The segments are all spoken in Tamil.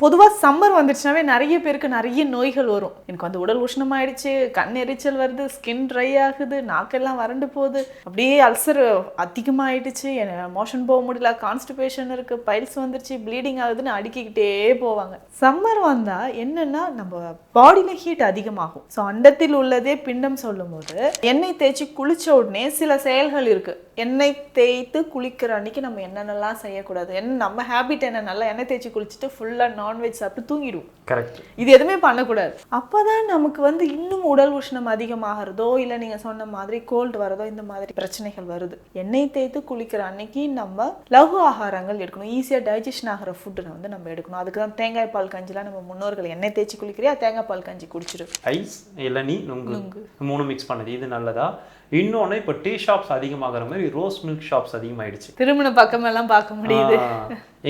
பொதுவாக சம்மர் வந்துச்சுனாவே நிறைய பேருக்கு நிறைய நோய்கள் வரும். எனக்கு வந்து உடல் உஷ்ணமாயிடுச்சு கண் எரிச்சல் வருது ஸ்கின் ட்ரை ஆகுது நாக்கெல்லாம் வறண்டு போகுது. அப்படியே அல்சர் அதிகமாகிடுச்சு மோஷன் போக முடியல கான்ஸ்டிபேஷன் இருக்குது பைல்ஸ் வந்துருச்சு ப்ளீடிங் ஆகுதுன்னு அடுக்கிக்கிட்டே போவாங்க. சம்மர் வந்தால் என்னென்னா நம்ம பாடியில் ஹீட் அதிகமாகும். ஸோ அண்டத்தில் உள்ளதே பிண்டம் சொல்லும்போது எண்ணெய் தேய்ச்சி குளிச்ச உடனே சில செயல்கள் இருக்குது எண்ணெய் தேய்த்து குளிக்கிற அன்னைக்கு நம்ம என்னென்னலாம் செய்யக்கூடாது. என்ன நம்ம ஹேபிட் என்ன? நல்லா எண்ணெய் தேய்ச்சி குளிச்சுட்டு ஃபுல்லாக நான்வெஜ் சாப்பிட்டு தூங்கிடுவோம். கரெக்ட் இது எதுவுமே பண்ணக்கூடாது. அப்பதான் நமக்கு வந்து இன்னும் உடல் உஷ்ணம் அதிகமாகிறதோ இல்லை நீங்க சொன்ன மாதிரி கோல்டு வரதோ இந்த மாதிரி பிரச்சனைகள் வருது. எண்ணெய் தேய்த்து குளிக்கிற அன்னைக்கு நம்ம லகு ஆகாரங்கள் எடுக்கணும். ஈஸியாக டைஜஷன் ஆகிற ஃபுட்டு வந்து நம்ம எடுக்கணும். அதுக்கு தான் தேங்காய் பால் கஞ்சிலாம் நம்ம முன்னோர்கள் எண்ணெய் தேய்ச்சி குளிக்கிறியா? தேங்காய் பால் கஞ்சி குடிச்சிரு. ஐஸ் இளநீ நுங்கு. மூணு மிக்ஸ் பண்ணது. இது நல்லதா? இன்னொன்று இப்போ டீ ஷாப்ஸ் அதிகமாகிற மாதிரி ரோஸ் மில்க் ஷாப்ஸ் அதிகமாயிடுச்சு. திருமண பக்கமெல்லாம் பார்க்க முடியுது.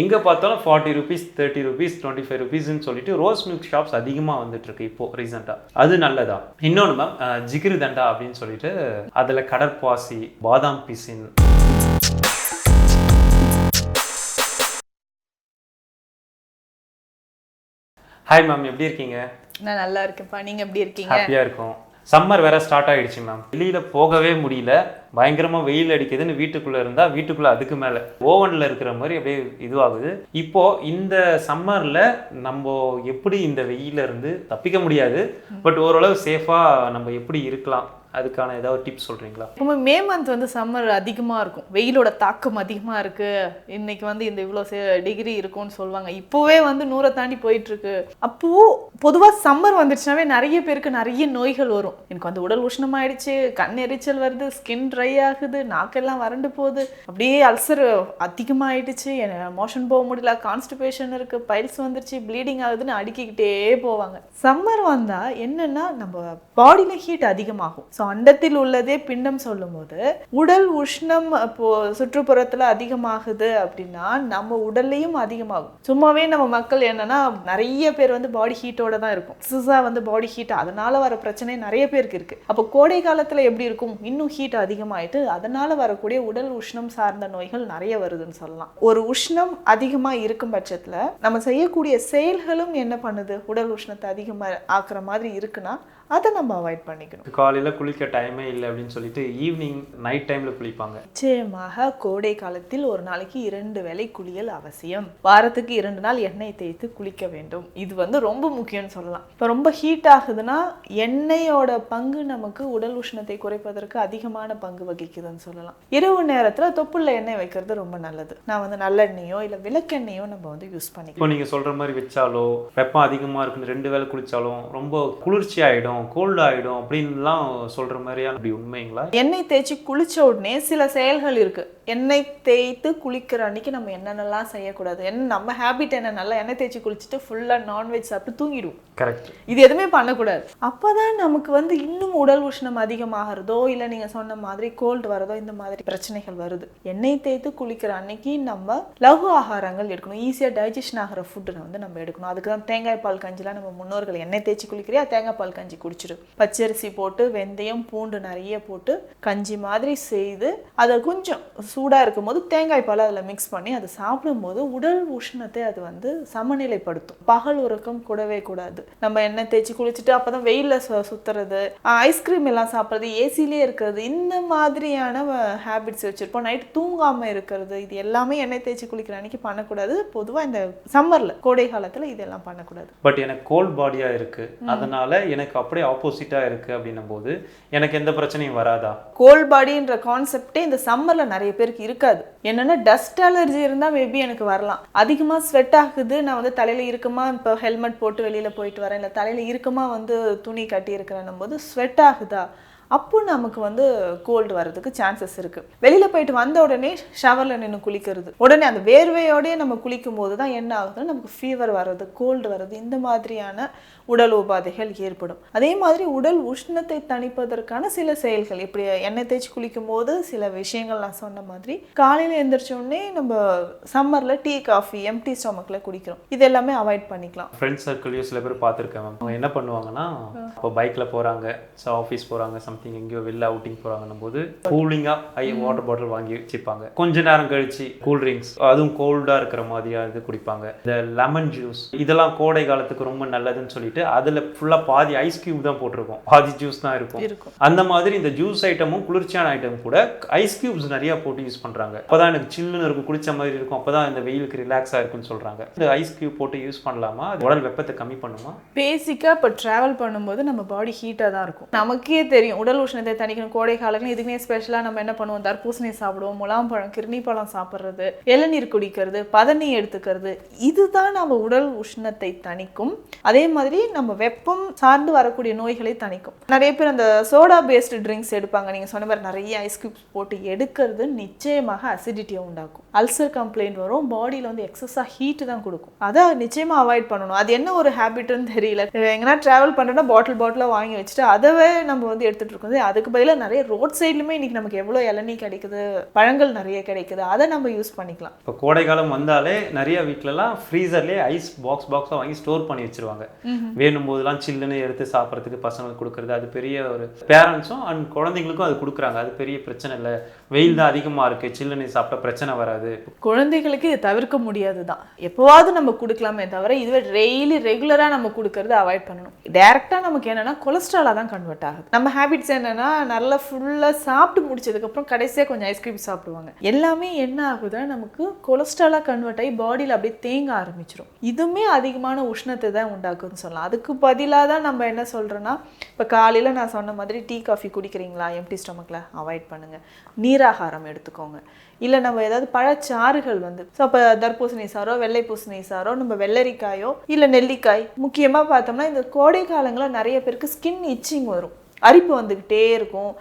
எங்க பார்த்தாலும் forty rupees thirty rupees twenty five ருபீஸ்னு சொல்லிட்டு ரோஸ் மில்க் ஷாப்ஸ் அதிகமாக வந்துட்டு இருக்கு இப்போ ரீசெண்டாக அது நல்லதா? இன்னொன்று மேம் ஜிகிரு தண்டா அப்படின்னு சொல்லிட்டு அதில் கடற்பாசி பாதாம் பிசின். ஹாய் மேம் எப்படி இருக்கீங்க? நான் நல்லா இருக்கேன்ப்பா. நீங்க எப்படி இருக்கீங்க? ஹாப்பியாக இருக்கும். சம்மர் வேற ஸ்டார்ட் ஆயிடுச்சு மேம் வெளியில போகவே முடியல. பயங்கரமா வெயில் அடிக்குதுன்னு வீட்டுக்குள்ள இருந்தா வீட்டுக்குள்ள அதுக்கு மேல. ஓவன்ல இருக்கிற மாதிரி அப்படியே இதுவாகுது. இப்போ இந்த சம்மர்ல நம்ம எப்படி இந்த வெயில இருந்து தப்பிக்க முடியாது. பட் ஓரளவு சேஃபா நம்ம எப்படி இருக்கலாம். அதுக்கான ஏதாவது டிப்ஸ் சொல்கிறீங்களா இப்போ மே மந்த் வந்து சம்மர் அதிகமாக இருக்கும். வெயிலோட தாக்கம் அதிகமாக இருக்கு. இன்னைக்கு வந்து இந்த இவ்வளோ டிகிரி இருக்கும்னு சொல்லுவாங்க. இப்போவே வந்து நூறை தாண்டி போயிட்டு இருக்கு பொதுவாக சம்மர் வந்துச்சுனாவே நிறைய பேருக்கு நிறைய நோய்கள் வரும். எனக்கு வந்து உடல் உஷ்ணமாயிடுச்சு கண் எரிச்சல் வருது ஸ்கின் ட்ரை ஆகுது நாக்கெல்லாம் வறண்டு போகுது. அப்படியே அல்சர் அதிகமாயிடுச்சு. மோஷன் போக முடியல கான்ஸ்டிபேஷன் இருக்குது பைல்ஸ் வந்துருச்சு ப்ளீடிங் ஆகுதுன்னு அடுக்கிக்கிட்டே போவாங்க. சம்மர் வந்தால் என்னென்னா நம்ம பாடியில் ஹீட் அதிகமாகும். ஸோ அண்டத்தில் உள்ளதே பிண்டம் சொல்லும்போது உடல் உஷ்ணம் இப்போ சுற்றுப்புறத்தில் அதிகமாகுது அப்படின்னா நம்ம உடல்லையும் அதிகமாகும். சும்மாவே நம்ம மக்கள் என்னன்னா நிறைய பேர் வந்து பாடி ஹீட்டோட தான் இருக்கும். சிசா வந்து பாடி ஹீட் அதனால வர பிரச்சனை நிறைய பேருக்கு இருக்கு. அப்போ கோடை காலத்தில் எப்படி இருக்கும்? இன்னும் ஹீட் அதிகமாயிட்டு அதனால வரக்கூடிய உடல் உஷ்ணம் சார்ந்த நோய்கள் நிறைய வருதுன்னு சொல்லலாம். ஒரு உஷ்ணம் அதிகமாக இருக்கும் பட்சத்தில் நம்ம செய்யக்கூடிய செயல்களும் என்ன பண்ணுது? உடல் உஷ்ணத்தை அதிகமாக ஆக்குற மாதிரி இருக்குன்னா அதை நம்ம அவாய்ட் பண்ணிக்கணும். காலையில குளிக்க டைமே இல்லை அப்படின்னு சொல்லிட்டு ஈவினிங் நைட் டைம்ல குளிப்பாங்க. நிச்சயமாக கோடை காலத்தில் ஒரு நாளைக்கு இரண்டு வேளை குளியல் அவசியம். வாரத்துக்கு இரண்டு நாள் எண்ணெய் தேய்த்து குளிக்க வேண்டும். இது வந்து ரொம்ப முக்கியம்னு சொல்லலாம். இப்போ ரொம்ப ஹீட் ஆகுதுன்னா எண்ணெயோட பங்கு நமக்கு உடல் உஷ்ணத்தை குறைப்பதற்கு அதிகமான பங்கு வகிக்குதுன்னு சொல்லலாம். இரவு நேரத்துல தொப்புள்ள எண்ணெய் வைக்கிறது ரொம்ப நல்லது. நான் வந்து நல்லெண்ணெயோ இல்லை விளக்கெண்ணெயோ நம்ம வந்து யூஸ் பண்ணிக்கலாம். இப்போ நீங்க சொல்ற மாதிரி வச்சாலோ வெப்பம் அதிகமா இருக்குன்னு ரெண்டு வேளை குளிச்சாலும் ரொம்ப குளிர்ச்சி ஆயிடும் கோல்டு ஆயிடும் அப்படின்லாம் சொல்ற மாதிரியான அப்படி உண்மைங்களா? எண்ணெய் தேய்ச்சி குளிச்ச உடனே சில செயல்கள் இருக்கு. எண்ணெய் தேய்த்து குளிக்கிற அன்னைக்கு நம்ம என்னென்னலாம் செய்யக்கூடாது? என்ன நம்ம ஹேபிட் என்ன? நல்லா எண்ணெய் தேய்ச்சி குளிச்சுட்டு ஃபுல்லா நான்வெஜ் சாப்பிட்டு தூங்கிடுவோம். கரெக்ட் இது எதுவுமே பண்ணக்கூடாது. அப்பதான் நமக்கு வந்து இன்னும் உடல் உஷ்ணம் அதிகமாகிறதோ இல்லை நீங்க சொன்ன மாதிரி கோல்டு வரதோ இந்த மாதிரி பிரச்சனைகள் வருது. எண்ணெய் தேய்த்து குளிக்கிற அன்னைக்கு நம்ம லகு ஆகாரங்கள் எடுக்கணும். ஈஸியாக டைஜஷன் ஆகிற ஃபுட்டு வந்து நம்ம எடுக்கணும். அதுக்கு தான் தேங்காய் பால் கஞ்சிலாம் நம்ம முன்னோர்கள் எண்ணெய் தேய்ச்சி குளிக்கிறியா? தேங்காய் பால் கஞ்சி குடிச்சிரு. பச்சரிசி போட்டு வெந்தயம் பூண்டு நிறைய போட்டு கஞ்சி மாதிரி செய்து அதை கொஞ்சம் சூடாக இருக்கும்போது தேங்காய் பால் அதில் மிக்ஸ் பண்ணி அதை சாப்பிடும்போது உடல் உஷ்ணத்தை அது வந்து சமநிலைப்படுத்தும். பகல் உறக்கம் கூடவே கூடாது. நம்ம எண்ணெய் தேய்ச்சி குளிச்சுட்டு அப்பதான் வெயில்ல சு சுத்துறது ஐஸ்கிரீம் எல்லாம் சாப்பிட்றது ஏசிலே இருக்கிறது இந்த மாதிரியான ஹேபிட்ஸ் வச்சிருப்போம். நைட் தூங்காம இருக்கிறது இது எல்லாமே எண்ணெய் தேய்ச்சி குளிக்கிற அன்னைக்கு பண்ணக்கூடாது. பொதுவா இந்த சம்மர்ல கோடை காலத்துல இதெல்லாம் பண்ணக்கூடாது. பட் எனக்கு கோல்ட் பாடியா இருக்கு. அதனால எனக்கு அப்படியே ஆப்போசிட்டாக இருக்குது அப்படின்னும் போது எனக்கு எந்த பிரச்சனையும் வராதா? கோல் பாடின்ற கான்செப்டே இந்த சம்மரில் நிறைய பேருக்கு இருக்காது. என்னென்னா டஸ்ட் அலர்ஜி இருந்தால் மேபி எனக்கு வரலாம். அதிகமாக ஸ்வெட் ஆகுது நான் வந்து தலையில் இருக்கமாக இப்போ ஹெல்மெட் போட்டு வெளியில் போயிட்டு வரேன் இல்லை தலையில் இறுக்கமா வந்து துணி கட்டி இருக்கிறேன்னும் போது ஸ்வெட் ஆகுதா? அப்போ நமக்கு வந்து கோல்டு வர்றதுக்கு சான்சஸ் இருக்குது வெளியில் போயிட்டு வந்த உடனே ஷவரில் நின்று குளிக்கிறது. உடனே அந்த வேர்வையோடயே நம்ம குளிக்கும் போது தான் என்ன ஆகுதுன்னா நமக்கு ஃபீவர் வர்றது கோல்டு வர்றது இந்த மாதிரியான உடல் உபாதைகள் ஏற்படும். அதே மாதிரி உடல் உஷ்ணத்தை தணிப்பதற்கான சில செயல்கள் இப்படி எண்ணெய் தேய்ச்சி குளிக்கும் போது சில விஷயங்கள் நான் சொன்ன மாதிரி காலையில எந்திரிச்ச உடனே நம்ம சம்மர்ல டீ காஃபி எம்டி ஸ்டொமக்ல குடிக்கிறோம். இது எல்லாமே அவாய்ட் பண்ணிக்கலாம். ஃப்ரெண்ட்ஸ் சர்க்கிளையும் சில பேர் பார்த்துருக்கேன் மேம் அவங்க என்ன பண்ணுவாங்கன்னா இப்போ பைக்கில் போகிறாங்க ஸோ ஆஃபீஸ் போகிறாங்க சம் சம்திங் எங்கேயோ வெளில அவுட்டிங் போகிறாங்கன்னும் போது கூலிங்காக ஐ வாட்டர் பாட்டில் வாங்கி வச்சுப்பாங்க. கொஞ்ச நேரம் கழிச்சு கூல் ட்ரிங்க்ஸ் அதுவும் கோல்டாக இருக்கிற மாதிரியா இது குடிப்பாங்க. இந்த லெமன் ஜூஸ் இதெல்லாம் கோடை காலத்துக்கு ரொம்ப நல்லதுன்னு சொல்லிட்டு அதில் ஃபுல்லாக பாதி ஐஸ் கியூப் தான் போட்டிருக்கும். பாதி ஜூஸ் தான் இருக்கும். அந்த மாதிரி இந்த ஜூஸ் ஐட்டமும் குளிர்ச்சியான ஐட்டம் கூட ஐஸ் கியூப்ஸ் நிறைய போட்டு யூஸ் பண்றாங்க. அப்பதான் எனக்கு சில்லுன்னு இருக்கும் குளிச்ச மாதிரி இருக்கும். அப்பதான் இந்த வெயிலுக்கு ரிலாக்ஸா இருக்குன்னு சொல்றாங்க. இந்த ஐஸ் கியூப் போட்டு யூஸ் பண்ணலாமா? உடல் வெப்பத்தை கம்மி பண்ணுமா? பேசிக்காக இப்போ ட்ராவல் பண்ணும்போது நம்ம பாடி ஹீட்டாக தான் இருக்கும். நமக்கே தெரியும் உடல் உஷ்ணத்தை தணிக்கணும் கோடை காலங்கள் இதுக்குமே ஸ்பெஷலாக நம்ம என்ன பண்ணுவோம்? தர்பூசணி சாப்பிடுவோம் முலாம்பழம் கிருணி பழம் சாப்பிட்றது இளநீர் குடிக்கிறது பதநீர் எடுத்துக்கிறது இதுதான் நம்ம உடல் உஷ்ணத்தை தணிக்கும். அதே மாதிரி நம்ம வெப்பம் சார்ந்து வரக்கூடிய நோய்களை தணிக்கும். நிறைய பேர் அந்த சோடா பேஸ்டு ட்ரிங்க்ஸ் எடுப்பாங்க. நீங்கள் சொன்ன மாதிரி நிறைய ஐஸ் கியூப்ஸ் போட்டு எடுக்கிறது நிச்சயமாக அசிடிட்டியை உண்டாக்கும். அல்சர் கம்ப்ளைண்ட் வரும். பாடியில் வந்து எக்ஸஸாக ஹீட் தான் கொடுக்கும். அதை நிச்சயமாக அவாய்ட் பண்ணணும். அது என்ன ஒரு ஹேபிட்னு தெரியல. எங்கன்னா ட்ராவல் பண்ணுறோன்னா பாட்டில் பாட்டிலாக வாங்கி வச்சுட்டு அதவே நம்ம வந்து எடுத்துகிட்டு இருக்கோம் அதுக்கு பதிலாக நிறைய ரோட் சைட்லுமே இன்னைக்கு நமக்கு எவ்வளோ இளநீ கிடைக்குது பழங்கள் நிறைய கிடைக்குது அதை நம்ம யூஸ் பண்ணிக்கலாம். இப்போ கோடை காலம் வந்தாலே நிறைய வீட்லலாம் ஃப்ரீசர்லேயே ஐஸ் பாக்ஸ் பாக்ஸாக வாங்கி ஸ்டோர் பண்ணி வச்சிருவாங்க. வேணும் போதெல்லாம் சில்லுன்னு எடுத்து சாப்பிட்றதுக்கு பசங்களுக்கு கொடுக்குறது அது பெரிய ஒரு பேரண்ட்ஸும் அண்ட் குழந்தைங்களுக்கும் அது கொடுக்குறாங்க. அது பெரிய பிரச்சனை இல்லை. வெயில் தான் அதிகமாக இருக்குது சில்லுன்னு சாப்பிட்டா பிரச்சனை வராது. குழந்தைகளுக்கு இது தவிர்க்க முடியாது தான் எப்போவாவது நம்ம கொடுக்கலாமே தவிர இதுவே டெய்லி ரெகுலராக நம்ம கொடுக்கறத அவாய்ட் பண்ணணும். டேரெக்டாக நமக்கு என்னன்னா கொலஸ்ட்ராலாக தான் கன்வெர்ட் ஆகுது. நம்ம ஹேபிட்ஸ் என்னன்னா நல்லா ஃபுல்லாக சாப்பிட்டு முடிச்சதுக்கப்புறம் கடைசியாக கொஞ்சம் ஐஸ்கிரீம் சாப்பிடுவாங்க. எல்லாமே என்ன ஆகுதுன்னா நமக்கு கொலஸ்ட்ராலாக கன்வெர்ட் ஆகி பாடியில் அப்படியே தேங்க ஆரம்பிச்சிடும் இதுவுமே அதிகமான உஷ்ணத்தை தான் உண்டாக்குன்னு சொல்லலாம். அதுக்கு பதிலாக தான் நம்ம என்ன சொல்கிறோன்னா இப்போ காலையில் நான் சொன்ன மாதிரி டீ காஃபி குடிக்கிறீங்களா? எம்டி ஸ்டொமக்கில் அவாய்ட் பண்ணுங்கள் நீராகாரம் எடுத்துக்கோங்க. இல்லை நம்ம ஏதாவது பழச்சாறுகள் வந்து ஸோ அப்போ தர்பூசணி சாரோ வெள்ளை பூசணி சாரோ நம்ம வெள்ளரிக்காயோ இல்லை நெல்லிக்காய் முக்கியமாக பார்த்தோம்னா இந்த கோடை காலங்களில் நிறைய பேருக்கு ஸ்கின் இச்சிங் வரும். அரிப்பு வந்துக்கிட்டே இருக்கும்.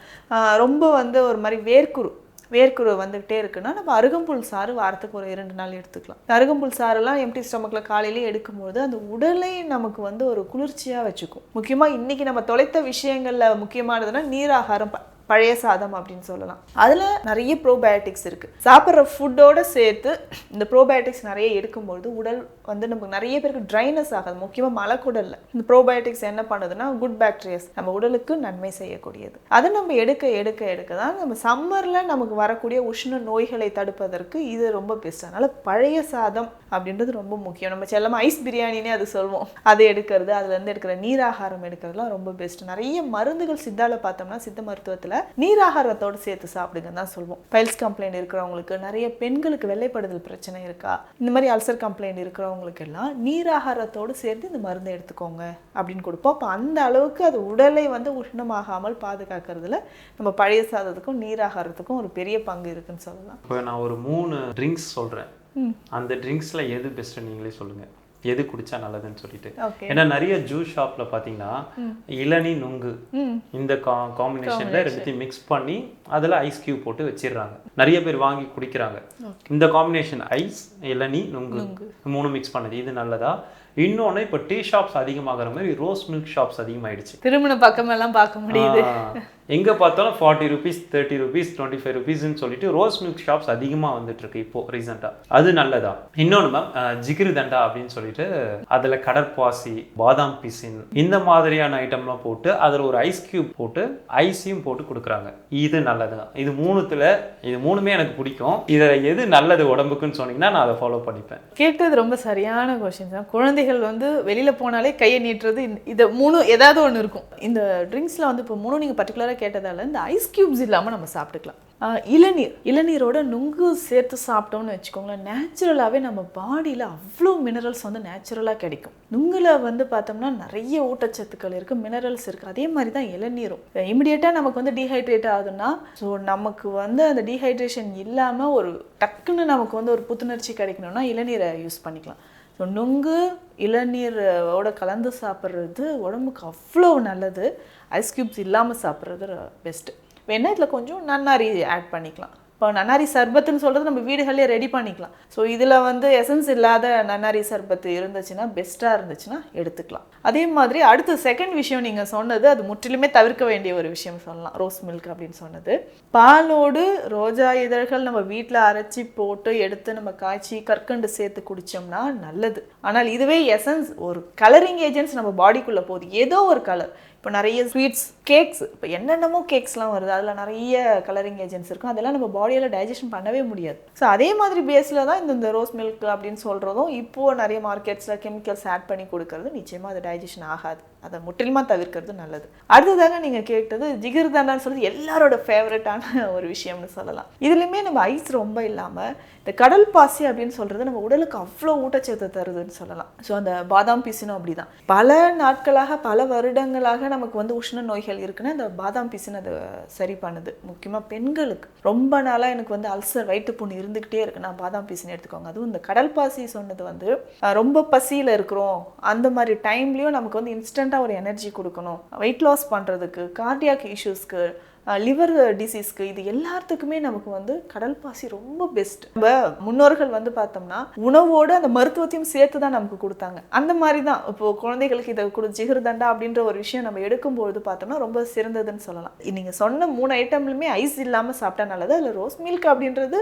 ரொம்ப வந்து ஒரு மாதிரி வேர்க்குரு வேர்க்குரு வந்துக்கிட்டே இருக்குன்னா நம்ம அருகம்புல் சாறு வாரத்துக்கு ஒரு இரண்டு நாள் எடுத்துக்கலாம். அருகம்புல் சாறுலாம் எம்டி ஸ்டொமக்கில் காலையிலேயே எடுக்கும்போது அந்த உடலை நமக்கு வந்து ஒரு குளிர்ச்சியாக வச்சுக்கும். முக்கியமாக இன்றைக்கி நம்ம தொலைத்த விஷயங்களில் முக்கியமானதுன்னா நீராகாரம் ப- பழைய சாதம் அப்படின்னு சொல்லலாம். அதில் நிறைய ப்ரோபயோட்டிக்ஸ் இருக்குது சாப்பிட்ற ஃபுட்டோடு சேர்த்து இந்த ப்ரோபயோட்டிக்ஸ் நிறைய எடுக்கும்பொழுது உடல் வந்து நமக்கு நிறைய பேருக்கு ட்ரைனஸ் ஆகாது. முக்கியமாக மலக்குடலில். இந்த ப்ரோபயோட்டிக்ஸ் என்ன பண்ணுதுன்னா குட் பாக்டீரியாஸ் நம்ம உடலுக்கு நன்மை செய்யக்கூடியது. அதை நம்ம எடுக்க எடுக்க எடுக்க தான் நம்ம சம்மரில் நமக்கு வரக்கூடிய உஷ்ண நோய்களை தடுப்பதற்கு இது ரொம்ப பெஸ்ட் அதனால் பழைய சாதம் அப்படின்றது ரொம்ப முக்கியம். நம்ம செல்லமாக ஐஸ் பிரியாணினே அது சொல்லுவோம் அதை எடுக்கிறது அதுலேருந்து எடுக்கிற நீராகாரம் எடுக்கிறதுலாம் ரொம்ப பெஸ்ட் நிறைய மருந்துகள் சித்தாவில் பார்த்தோம்னா சித்த மருத்துவத்தில் நீராகாரத்தோடு சேர்த்து சாப்பிடுங்கன்னு தான் சொல்லுவோம் பைல்ஸ் கம்ப்ளைண்ட் இருக்கிறவங்களுக்கு நிறைய பெண்களுக்கு வெள்ளைப்படுதல் பிரச்சனை இருக்கா? இந்த மாதிரி அல்சர் கம்ப்ளைண்ட் இருக்கிறவங்களுக்கு எல்லாம் நீராகாரத்தோடு சேர்த்து இந்த மருந்தை எடுத்துக்கோங்க அப்படின்னு கொடுப்போம். அப்போ அந்த அளவுக்கு அது உடலை வந்து உஷ்ணமாகாமல் பாதுகாக்கிறதுல நம்ம பழைய சாதத்துக்கும் நீராகாரத்துக்கும் ஒரு பெரிய பங்கு இருக்குன்னு சொல்லலாம். இப்போ நான் ஒரு மூணு ட்ரிங்க்ஸ் சொல்கிறேன். அந்த ட்ரிங்க்ஸில் எது பெஸ்ட்டு நீங்களே சொல்லுங்கள் எது குடிச்சா நல்லதுன்னு சொல்லிட்டு. ஏன்னா நிறைய ஜூஸ் ஷாப்பில் பார்த்தீங்கன்னா இளநீ நுங்கு இந்த காம்பினேஷனில் ரெண்டுத்தையும் மிக்ஸ் பண்ணி அதில் ஐஸ் கியூப் போட்டு வச்சிடுறாங்க. நிறைய பேர் வாங்கி குடிக்கிறாங்க. இந்த காம்பினேஷன் ஐஸ் இளநீ நுங்கு மூணு மிக்ஸ் பண்ணது. இது நல்லதா? இன்னொன்று இப்போ டீ ஷாப்ஸ் அதிகமாகிற மாதிரி ரோஸ் மில்க் ஷாப்ஸ் அதிகமாயிடுச்சு. திருமண பக்கமெல்லாம் பார்க்க முடியுது. எங்கே பார்த்தாலும் forty rupees thirty rupees twenty five ருபீஸ்ன்னு சொல்லிட்டு ரோஸ் மில்க் ஷாப்ஸ் அதிகமாக வந்துட்டுருக்கு இப்போது இப்போ ரீசெண்டாக அது நல்லதா? இன்னொன்று மேம் ஜிகிரு தண்டா அப்படின்னு சொல்லிட்டு அதில் கடற்பாசி பாதாம் பிசின் இந்த மாதிரியான ஐட்டம்லாம் போட்டு அதில் ஒரு ஐஸ் கியூப் போட்டு ஐஸையும் போட்டு கொடுக்குறாங்க. இது நல்லது தான் இது மூணுத்தில் இது மூணுமே எனக்கு பிடிக்கும். இதில் எது நல்லது உடம்புக்குன்னு சொன்னீங்கன்னா நான் அதை ஃபாலோ பண்ணிப்பேன். கேட்டது ரொம்ப சரியான கொஷின் தான் குழந்தைகள் வந்து வெளியில் போனாலே கையை நீட்டுறது இந்த- மூணு ஏதாவது ஒன்று இருக்கும். இந்த ட்ரிங்க்ஸில் வந்து இப்போ மூணு நீங்கள் பர்டிகுலராக கேட்டதால இந்த ஐஸ் கியூப்ஸ் இல்லாம நம்ம சாப்பிட்டுக்கலாம். இளநீர். இளநீரோட நுங்கு சேர்த்து சாப்பிட்டோம்னு வச்சுக்கோங்களேன் நேச்சுரலாகவே நம்ம பாடியில் அவ்வளோ மினரல்ஸ் வந்து நேச்சுரலாக கிடைக்கும். நுங்குல வந்து பார்த்தோம்னா நிறைய ஊட்டச்சத்துக்கள் இருக்குது மினரல்ஸ் இருக்குது அதே மாதிரி தான் இளநீரும் இமிடியேட்டாக நமக்கு வந்து டீஹைட்ரேட் ஆகுதுன்னா ஸோ நமக்கு வந்து அந்த டீஹைட்ரேஷன் இல்லாமல் ஒரு டக்குன்னு நமக்கு வந்து ஒரு புத்துணர்ச்சி கிடைக்கணும்னா இளநீரை யூஸ் பண்ணிக்கலாம். ஸோ நுங்கு இளநீரோட கலந்து சாப்பிட்றது உடம்புக்கு அவ்வளோ நல்லது. ஐஸ் கியூப்ஸ் இல்லாமல் சாப்பிட்றது பெஸ்ட்டு வேணால் இதில் கொஞ்சம் நன்னாரி ஆட் பண்ணிக்கலாம். இப்போ நன்னாரி சர்பத்துன்னு சொல்கிறது நம்ம வீடுகளிலே ரெடி பண்ணிக்கலாம். ஸோ இதில் வந்து எசன்ஸ் இல்லாத நன்னாரி சர்பத்து இருந்துச்சுன்னா பெஸ்ட்டாக இருந்துச்சுன்னா எடுத்துக்கலாம். அதே மாதிரி அடுத்த செகண்ட் விஷயம் நீங்கள் சொன்னது அது முற்றிலுமே தவிர்க்க வேண்டிய ஒரு விஷயம் சொல்லலாம். ரோஸ் மில்க் அப்படின்னு சொன்னது. பாலோடு ரோஜா இதழ்கள் நம்ம வீட்டில் அரைச்சி போட்டு எடுத்து நம்ம காய்ச்சி கற்கண்டு சேர்த்து குடித்தோம்னா நல்லது. ஆனால் இதுவே எசன்ஸ் ஒரு கலரிங் ஏஜென்ட்ஸ் நம்ம பாடிக்குள்ளே போகுது. ஏதோ ஒரு கலர் இப்போ நிறைய ஸ்வீட்ஸ் கேக்ஸ் இப்போ என்னென்னமோ கேக்ஸ்லாம் வருது. அதில் நிறைய கலரிங் ஏஜென்ட்ஸ் இருக்கும். அதெல்லாம் நம்ம பாடியில் டைஜஷன் பண்ணவே முடியாது. ஸோ அதே மாதிரி பேஸில் தான் இந்த இந்த ரோஸ் மில்க் அப்படின்னு சொல்கிறதும் இப்போது நிறைய மார்க்கெட்ஸில் கெமிக்கல்ஸ் ஆட் பண்ணி கொடுக்கறது நிச்சயமாக அது டைஜஷன் ஆகாது. அதை முற்றிலுமாக தவிர்க்கிறது நல்லது. அடுத்ததாக நீங்கள் கேட்டது ஜிகிர்தண்டான்னு சொல்றது எல்லாரோட ஃபேவரட்டான ஒரு விஷயம்னு சொல்லலாம். இதுலேயுமே நம்ம ஐஸ் ரொம்ப இல்லாமல் இந்த கடல் பாசி அப்படின்னு சொல்கிறது நம்ம உடலுக்கு அவ்வளோ ஊட்டச்சத்து தருதுன்னு சொல்லலாம். ஸோ அந்த பாதாம் பீசினும் அப்படி தான் பல நாட்களாக பல வருடங்களாக நமக்கு வந்து உஷ்ண நோய்கள் இருக்குன்னா இந்த பாதாம் பீசின் அது சரி பண்ணுது. முக்கியமாக பெண்களுக்கு. ரொம்ப நாளாக எனக்கு வந்து அல்சர் வயிற்று புண்ணு இருந்துக்கிட்டே இருக்கு. நான் பாதாம் பீசுன்னு எடுத்துக்கோங்க. அதுவும் இந்த கடல் பாசி சொன்னது வந்து ரொம்ப பசியில் இருக்கிறோம். அந்த மாதிரி டைம்லேயும் நமக்கு வந்து இன்ஸ்டண்ட்டாக ஒரு எனர்ஜி கொடுக்கணும். வெயிட் லாஸ் பண்ணுறதுக்கு கார்டியாக் இஷ்யூஸ்க்கு லிவர் டிசீஸ்க்கு இது எல்லாத்துக்குமே நமக்கு வந்து கடல் பாசி ரொம்ப பெஸ்ட் நம்ம முன்னோர்கள் வந்து பார்த்தோம்னா உணவோடு அந்த மருத்துவத்தையும் சேர்த்து தான் நமக்கு கொடுத்தாங்க. அந்த மாதிரி தான் இப்போ குழந்தைகளுக்கு இதை கொடு ஜிகிர்தண்டா அப்படின்ற ஒரு விஷயம் நம்ம எடுக்கும்பொழுது பார்த்தோம்னா ரொம்ப சிறந்ததுன்னு சொல்லலாம். நீங்கள் சொன்ன மூணு ஐட்டம்லையுமே ஐஸ் இல்லாமல் சாப்பிட்டா நல்லது. அதில் ரோஸ் மில்க் அப்படின்றது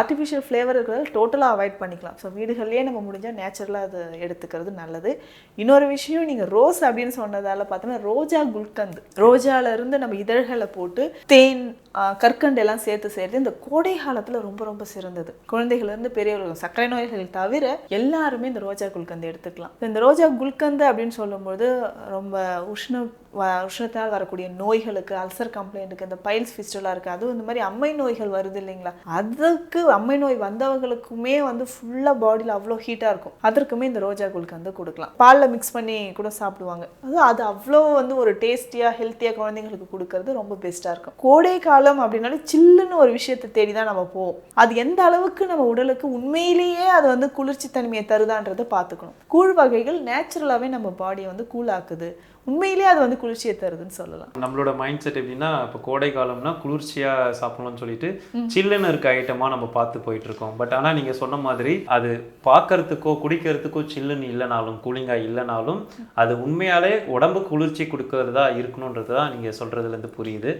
ஆர்டிஃபிஷியல் ஃப்ளேவர் இருக்கிறது டோட்டலாக அவாய்ட் பண்ணிக்கலாம். ஸோ வீடுகள்லேயே நம்ம முடிஞ்சால் நேச்சுரலாக அது எடுத்துக்கிறது நல்லது. இன்னொரு விஷயம் நீங்கள் ரோஸ் அப்படின்னு சொன்னதால் பார்த்தோம்னா ரோஜா குல்கந்து. ரோஜால இருந்து நம்ம இதழ்களை போட்டு தேன் கற்கண்டு எல்லாம் சேர்த்து சேர்த்து இந்த கோடை காலத்தில் ரொம்ப ரொம்ப சிறந்தது. குழந்தைகள்லேருந்து பெரியவர்கள் சர்க்கரை நோய்கள் தவிர எல்லாருமே இந்த ரோஜா குல்கந்து எடுத்துக்கலாம். இந்த ரோஜா குல்கந்து அப்படின்னு சொல்லும்போது ரொம்ப உஷ்ண வ- உஷ்ணத்தால் வரக்கூடிய நோய்களுக்கு அல்சர் கம்ப்ளைண்ட்டுக்கு இந்த பைல்ஸ் ஃபிஸ்டலாக இருக்குது அதுவும் இந்த மாதிரி அம்மை நோய்கள் வருது இல்லைங்களா? அதுக்கு அம்மை நோய் வந்தவங்களுக்குமே வந்து ஃபுல்லாக பாடியில் அவ்வளோ ஹீட்டாக இருக்கும். அதற்குமே இந்த ரோஜா குல்கந்து கொடுக்கலாம். பாலில் மிக்ஸ் பண்ணி கூட சாப்பிடுவாங்க. அது அது அவ்வளோ வந்து ஒரு டேஸ்டியாக ஹெல்த்தியாக குழந்தைங்களுக்கு கொடுக்கறது ரொம்ப பெஸ்ட்டாக இருக்கும். கோடை காலம் அப்படின்னாலே சில்லுன்னு ஒரு விஷயத்தை தேடி தான் நம்ம போவோம். அது எந்த அளவுக்கு நம்ம உடலுக்கு உண்மையிலேயே அது வந்து குளிர்ச்சி தன்மையை தருதான்றதை பார்த்துக்கணும். கூழ் வகைகள் நேச்சுரலாகவே நம்ம பாடியை வந்து கூலாக்குது உண்மையிலேயே அது வந்து குளிர்ச்சியை தருதுன்னு சொல்லலாம். நம்மளோட மைண்ட் செட் எப்படின்னா இப்போ கோடை காலம்னா குளிர்ச்சியா சாப்பிடணும்னு சொல்லிட்டு சில்லுன்னு இருக்க ஐட்டமா நம்ம பார்த்து போயிட்டு இருக்கோம் பட் ஆனா நீங்க சொன்ன மாதிரி அது பார்க்கறதுக்கோ குடிக்கிறதுக்கோ சில்லுன்னு இல்லைனாலும் கூலிங்கா இல்லைனாலும் அது உண்மையாலே உடம்பு குளிர்ச்சி கொடுக்கறதா இருக்கணுன்றது தான் நீங்க சொல்றதுல இருந்து புரியுது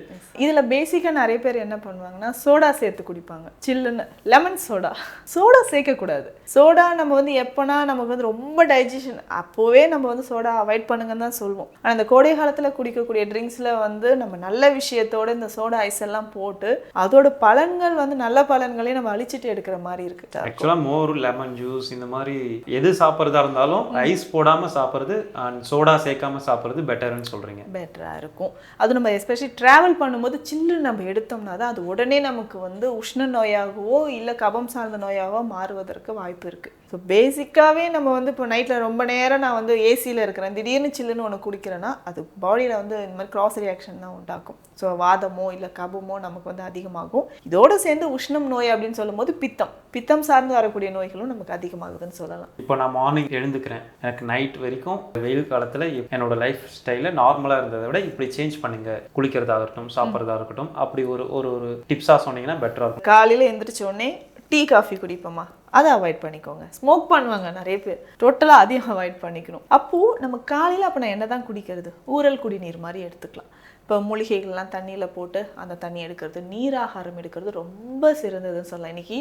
இதில் பேசிக்காக நிறைய பேர் என்ன பண்ணுவாங்கன்னா சோடா சேர்த்து குடிப்பாங்க. சில்லுன்னு லெமன் சோடா சோடா சேர்க்கக்கூடாது. சோடா நம்ம வந்து எப்போனா நமக்கு வந்து ரொம்ப டைஜஷன் அப்போவே நம்ம வந்து சோடா அவாய்ட் பண்ணுங்கன்னு தான் சொல்லுவோம் ஆனால் இந்த கோடை காலத்தில் குடிக்கக்கூடிய ட்ரிங்க்ஸில் வந்து நம்ம நல்ல விஷயத்தோட இந்த சோடா ஐஸ் எல்லாம் போட்டு அதோட பலன்கள் வந்து நல்ல பலன்களையும் நம்ம அழிச்சிட்டு எடுக்கிற மாதிரி இருக்கு. ஆக்சுவலா மோர் லெமன் ஜூஸ் இந்த மாதிரி எது சாப்பிட்றதா இருந்தாலும் ஐஸ் போடாம சாப்பிட்றது அண்ட் சோடா சேர்க்காம சாப்பிட்றது பெட்டர்னு சொல்றீங்க. பெட்டராக இருக்கும். அது நம்ம எஸ்பெஷலி ட்ராவல் பண்ணும்போது சில்லு நம்ம எடுத்தோம்னா தான் அது உடனே நமக்கு வந்து உஷ்ண நோயாகவோ இல்லை கபம் சார்ந்த நோயாகவோ மாறுவதற்கு வாய்ப்பு இருக்குது ஸோ பேசிக்காகவே நம்ம வந்து இப்போ நைட்டில் ரொம்ப நேரம் நான் வந்து ஏசியில் இருக்கிறேன். திடீர்னு சில்லுன்னு ஒன்று குடிக்கிறேன்னா அது பாடியில் வந்து இந்த மாதிரி கிராஸ் ரியாக்ஷன் தான் உண்டாக்கும். ஸோ வாதமோ இல்லை கபமோ நமக்கு வந்து அதிகமாகும். இதோட சேர்ந்து உஷ்ணம் நோய் அப்படின்னு சொல்லும்போது பித்தம். பித்தம் சார்ந்து வரக்கூடிய நோய்களும் நமக்கு அதிகமாகுதுன்னு சொல்லலாம். இப்போ நான் மார்னிங் எழுந்துக்கிறேன். எனக்கு நைட் வரைக்கும் வெயில் காலத்தில் என்னோட லைஃப் ஸ்டைலை நார்மலாக இருந்ததை விட இப்படி சேஞ்ச் பண்ணுங்க. குளிக்கிறதா இருக்கட்டும் சாப்பிட்றதா இருக்கட்டும் அப்படி ஒரு ஒரு டிப்ஸாக சொன்னீங்கன்னா பெட்டராக இருக்கும். காலையில் எந்திரிச்ச உடனே டீ காஃபி குடிப்போமா அதை அவாய்ட் பண்ணிக்கோங்க. ஸ்மோக் பண்ணுவாங்க நிறைய பேர். டோட்டலாக அதையும் அவாய்ட் பண்ணிக்கணும். அப்போது நம்ம காலையில் அப்போ நான் என்ன தான் குடிக்கிறது? ஊறல் குடிநீர் மாதிரி எடுத்துக்கலாம். இப்போ மூலிகைகள்லாம் தண்ணியில் போட்டு அந்த தண்ணி எடுக்கிறது நீராகாரம் எடுக்கிறது ரொம்ப சிறந்ததுன்னு சொல்லலாம். இன்னைக்கு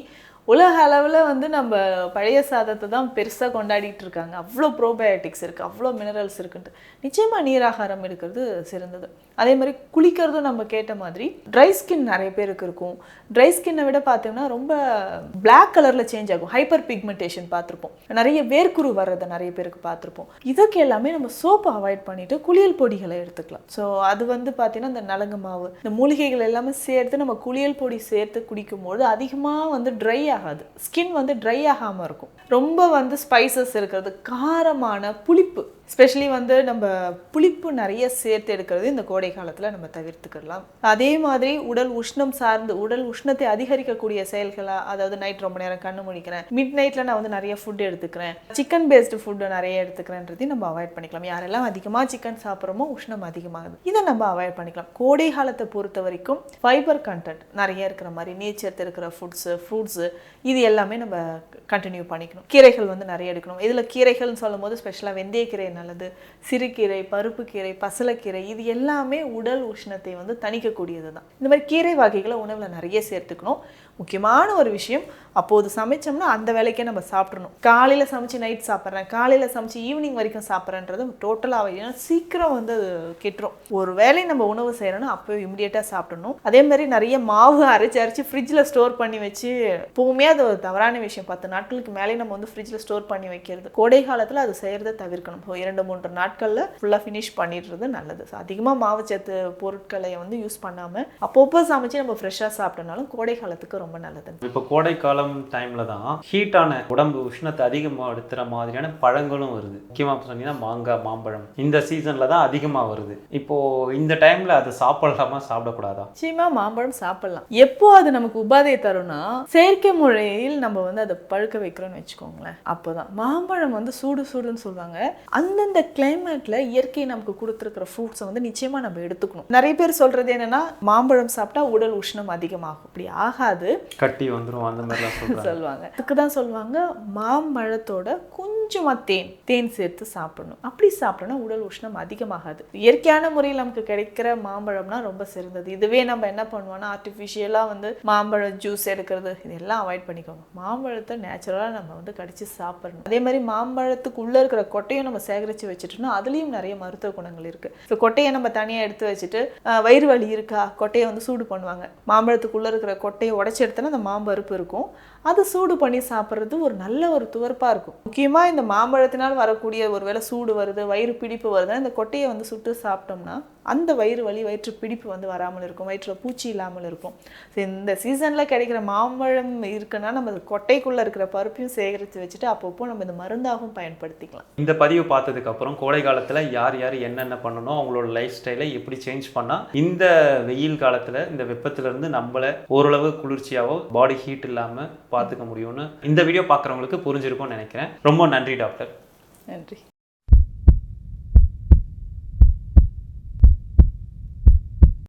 உலக அளவில் வந்து நம்ம பழைய சாதத்தை தான் பெருசாக கொண்டாடிட்டு இருக்காங்க. அவ்வளோ ப்ரோபயோட்டிக்ஸ் இருக்குது அவ்வளோ மினரல்ஸ் இருக்குன்ட்டு. நிச்சயமாக நீராகாரம் எடுக்கிறது சிறந்தது. அதே மாதிரி குளிக்கிறதும் நம்ம கேட்ட மாதிரி ட்ரை ஸ்கின் நிறைய பேருக்கு இருக்கும். ட்ரை ஸ்கின்னை விட பார்த்தீங்கன்னா ரொம்ப பிளாக் கலரில் சேஞ்ச் ஆகும். ஹைப்பர் பிக்மெண்டேஷன் பார்த்துருப்போம். நிறைய வேர்க்குரு வர்றதை நிறைய பேருக்கு பார்த்துருப்போம். இதுக்கு எல்லாமே நம்ம சோப்பை அவாய்ட் பண்ணிவிட்டு குளியல் பொடிகளை எடுத்துக்கலாம். ஸோ அது வந்து பார்த்தீங்கன்னா இந்த நலங்கு மாவு இந்த மூலிகைகள் எல்லாமே சேர்த்து நம்ம குளியல் பொடி சேர்த்து குடிக்கும்போது அதிகமாக வந்து ட்ரை ஆகாது. ஸ்கின் வந்து ட்ரை ஆகாமல் இருக்கும். ரொம்ப வந்து ஸ்பைசஸ் இருக்கிறது காரமான புளிப்பு. ஸ்பெஷலி வந்து நம்ம புளிப்பு நிறைய சேர்த்து எடுக்கிறது இந்த கோடை காலத்தில் நம்ம தவிர்த்துக்கலாம் அதே மாதிரி உடல் உஷ்ணம் சார்ந்து உடல் உஷ்ணத்தை அதிகரிக்கக்கூடிய செயல்களா அதாவது நைட் ரொம்ப நேரம் கண்ணு முடிக்கிறேன் மிட் நைட்டில் நான் வந்து நிறைய ஃபுட் எடுத்துக்கிறேன் சிக்கன் பேஸ்டு ஃபுட்டு நிறைய எடுத்துக்கிறேன்றதையும் நம்ம அவாய்ட் பண்ணிக்கலாம். யாரெல்லாம் அதிகமாக சிக்கன் சாப்பிட்றோமோ உஷ்ணம் அதிகமாகுது. இதை நம்ம அவாய்ட் பண்ணிக்கலாம். கோடை காலத்தை பொறுத்த வரைக்கும் ஃபைபர் கண்டென்ட் நிறைய இருக்கிற மாதிரி நேச்சர் இருக்கிற ஃபுட்ஸு ஃப்ரூட்ஸு இது எல்லாமே நம்ம கண்டினியூ பண்ணிக்கணும். கீரைகள் வந்து நிறைய எடுக்கணும். இதில் கீரைகள்னு சொல்லும் போது ஸ்பெஷலாக வெந்தயக்கீரை நல்லது சிறுகீரை பருப்பு கீரை பசலைக்கீரை இது எல்லாமே உடல் உஷ்ணத்தை வந்து தணிக்கக்கூடியது தான் இந்த மாதிரி கீரை வகைகளை உணவில் நிறைய சேர்த்துக்கணும். முக்கியமான ஒரு விஷயம். அப்போது சமைச்சோம்னா அந்த வேலைக்கே நம்ம சாப்பிட்றணும் காலையில் சமைச்சு நைட் சாப்பிட்றேன். காலையில் சமைச்சு ஈவினிங் வரைக்கும் சாப்பிட்றேன்றது டோட்டலாக ஏன்னா சீக்கிரம் வந்து அது கெட்டுரும். ஒரு வேளை நம்ம உணவு செய்கிறோன்னா அப்போ இமிடியேட்டாக சாப்பிடணும். அதே மாதிரி நிறைய மாவு அரைச்சி அரைச்சி ஃப்ரிட்ஜில் ஸ்டோர் பண்ணி வச்சு எப்பவுமே அது ஒரு தவறான விஷயம். பத்து நாட்களுக்கு மேலே நம்ம வந்து ஃப்ரிட்ஜில் ஸ்டோர் பண்ணி வைக்கிறது. கோடை காலத்தில் அது செய்கிறத தவிர்க்கணும். இரண்டு மூன்று நாட்களில் ஃபுல்லாக ஃபினிஷ் பண்ணிடுறது நல்லது. ஸோ அதிகமாக சத்து பொருட்களை வந்து யூஸ் பண்ணாமல் அப்பப்போ சமைச்சு நம்ம ஃப்ரெஷ்ஷாக சாப்பிட்டனாலும் கோடை காலத்துக்கு ரொம்ப நல்லது இப்போ கோடை காலம் டைம்ல தான் ஹீட்டான உடம்பு உஷ்ணத்தை அதிகப்படுத்துற மாதிரியான பழங்களும் வருது. முக்கியமா சொன்னீங்கன்னா மாங்காய் மாம்பழம் இந்த சீசன்ல தான் அதிகமா வருது. இப்போ இந்த டைம்ல அதை சாப்பிடலாமா சாப்பிடக்கூடாதா? நிச்சயமா மாம்பழம் சாப்பிடலாம். எப்போ அது நமக்கு உபாதை தரும்னா செயற்கை முறையில் நம்ம வந்து அதை பழுக்க வைக்கிறோம்னு வச்சுக்கோங்களேன். அப்போதான். மாம்பழம் வந்து சூடு சூடுன்னு சொல்லுவாங்க. அந்தந்த கிளைமேட்ல இயற்கை நமக்கு கொடுத்துருக்கிற ஃப்ரூட்ஸை வந்து நிச்சயமா நம்ம எடுத்துக்கணும். நிறைய பேர் சொல்றது என்னன்னா மாம்பழம் சாப்பிட்டா உடல் உஷ்ணம் அதிகமாகும். அப்படி ஆகாது. கட்டி வந்துடும் அந்த மாதிரிலாம் சொல்லுவாங்க. அதுக்கு தான் சொல்லுவாங்க மாம்பழத்தோட கொஞ்சமா தேன் தேன் சேர்த்து சாப்பிடணும். அப்படி சாப்பிட்டோம்னா உடல் உஷ்ணம் அதிகமாகாது. இயற்கையான முறையில் நமக்கு கிடைக்கிற மாம்பழம்னா ரொம்ப சிறந்தது. இதுவே நம்ம என்ன பண்ணுவோம்னா ஆர்டிஃபிஷியலாக வந்து மாம்பழம் ஜூஸ் எடுக்கிறது இதெல்லாம் அவாய்ட் பண்ணிக்கோங்க. மாம்பழத்தை நேச்சுரலாக நம்ம வந்து கடிச்சு சாப்பிடணும். அதே மாதிரி மாம்பழத்துக்கு உள்ளே இருக்கிற கொட்டையும் நம்ம சேகரித்து வச்சுட்டோம்னா அதுலேயும் நிறைய மருத்துவ குணங்கள் இருக்கு. ஸோ கொட்டையை நம்ம தனியாக எடுத்து வச்சுட்டு வயிறு வலி இருக்கா? கொட்டையை வந்து சூடு பண்ணுவாங்க. மாம்பழத்துக்குள்ளே இருக்கிற கொட்டையை உடைச்சி எடுத்தோன்னா அந்த மாம்பருப்பு இருக்கும். அது சூடு பண்ணி சாப்பிட்றது ஒரு நல்ல ஒரு துவர்ப்பாக இருக்கும். முக்கியமாக இந்த மாம்பழத்தினால் வரக்கூடிய ஒரு வேளை சூடு வருது வயிறு பிடிப்பு வருதுன்னா இந்த கொட்டையை வந்து சுட்டு சாப்பிட்டோம்னா அந்த வயிறு வலி வயிற்று பிடிப்பு வந்து வராமல் இருக்கும் வயிற்றில் பூச்சி இல்லாமல் இருக்கும். ஸோ இந்த சீசனில் கிடைக்கிற மாம்பழம் இருக்குன்னா நம்ம கொட்டைக்குள்ளே இருக்கிற பருப்பையும் சேகரித்து வச்சுட்டு அப்பப்போ நம்ம இந்த மருந்தாகவும் பயன்படுத்திக்கலாம். இந்த பதிவு பார்த்ததுக்கு அப்புறம் கோடை காலத்துல யார் யார் என்னென்ன பண்ணணும் அவங்களோட லைஃப் ஸ்டைலை எப்படி சேஞ்ச் பண்ணா இந்த வெயில் காலத்துல இந்த வெப்பத்துல இருந்து நம்மள ஓரளவு குளிர்ச்சியாவோ பாடி ஹீட் இல்லாம பார்த்துக்க முடியும்னு இந்த வீடியோ பார்க்குறவங்களுக்கு புரிஞ்சிருக்கும்னு நினைக்கிறேன். ரொம்ப நன்றி டாக்டர் நன்றி.